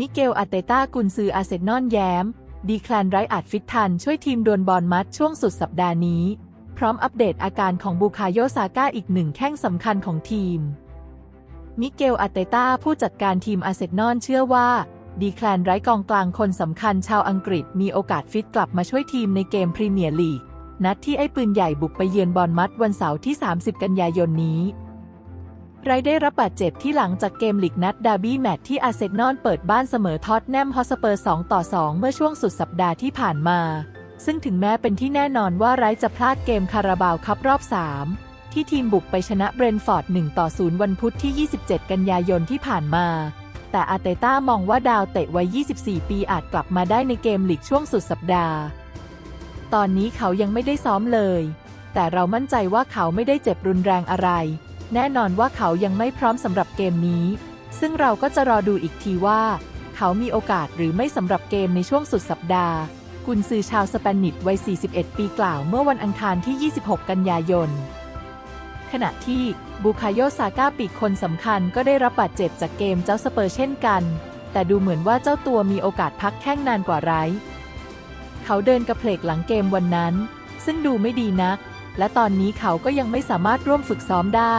มิเกลอาเตต้ากุนซืออาเซนอลแย้ม ดีแคลนไรอาจฟิตทัน ช่วยทีมดวลบอลมัดช่วงสุดสัปดาห์นี้ พร้อมอัปเดตอาการของบูคาโยซาก้าอีกหนึ่งแข้งสำคัญของทีม มิเกลอาเตต้าผู้จัดการทีมอาเซนอลเชื่อว่า ดีแคลนไร้กองกลางคนสำคัญชาวอังกฤษมีโอกาสฟิตกลับมาช่วยทีมในเกมพรีเมียร์ลีกนัดที่ไอ้ปืนใหญ่บุกไปเยือนบอลมัดวันเสาร์ที่ 30 กันยายนนี้ ไรได้รับบาดเจ็บที่หลังจากเกมลีกนัดดาร์บี้แมตช์ที่อาร์เซนอลเปิดบ้านเสมอท็อตแนมฮอสเปอร์ 2 ต่อ 2 เมื่อช่วงสุดสัปดาห์ที่ผ่านมา ซึ่งถึงแม้เป็นที่แน่นอนว่าไรจะพลาดเกมคาราบาวคัพรอบ 3 ที่ทีมบุกไปชนะเบรนฟอร์ด 1 ต่อ 0 วันพุธที่ 27 กันยายนที่ผ่านมา แต่อาเตต้ามองว่าดาวเตะวัย 24 ปีอาจกลับมาได้ในเกมลีกช่วงสุดสัปดาห์ ตอนนี้เขายังไม่ได้ซ้อมเลย แต่เรามั่นใจว่าเขาไม่ได้เจ็บรุนแรงอะไร แน่นอนว่าเขายังไม่พร้อมสำหรับเกมนี้ ซึ่งเราก็จะรอดูอีกทีว่า เขามีโอกาสหรือไม่สำหรับเกมในช่วงสุดสัปดาห์ กุนซือชาวสเปนิชวัย 41 ปีกล่าวเมื่อวันอังคารที่ 26 กันยายน ขณะที่บูคาโยซาก้าปีกคนสำคัญก็ได้รับบาดเจ็บจากเกมเจ้าสเปอร์เช่นกัน แต่ดูเหมือนว่าเจ้าตัวมีโอกาสพักแข้งนานกว่าไร้ เขาเดินกระเพลกหลังเกมวันนั้น ซึ่งดูไม่ดีนักและตอนนี้เขาก็ยังไม่สามารถร่วมฝึกซ้อมได้